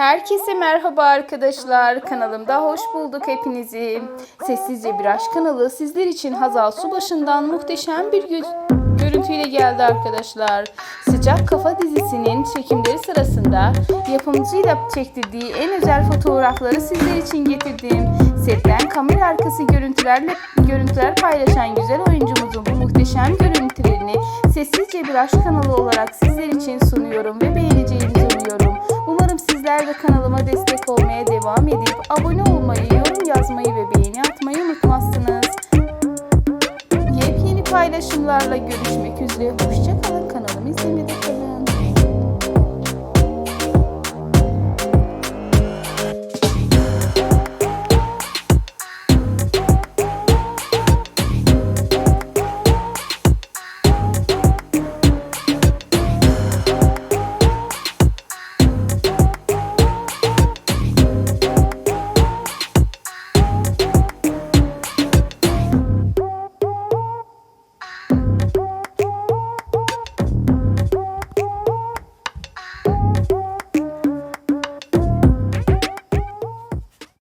Herkese merhaba arkadaşlar. Kanalımda hoş bulduk hepinizi. Sessizce bir aşk kanalı sizler için Hazal Subaşı'ndan muhteşem bir gö- görüntüyle geldi arkadaşlar. Sıcak Kafa dizisinin çekimleri sırasında yapımcıyla çektirdiği en özel fotoğrafları sizler için getirdim. Setten kamera arkası görüntülerle görüntüler paylaşan güzel oyuncumuzun bu muhteşem görüntülerini sessizce bir aşk kanalı olarak sizler için sunuyorum ve beğeneceğinizi. devam edip abone olmayı, yorum yazmayı ve beğeni atmayı unutmazsınız. Yepyeni paylaşımlarla görüşmek üzere. Hoşçakalın. Kanalımı izlemede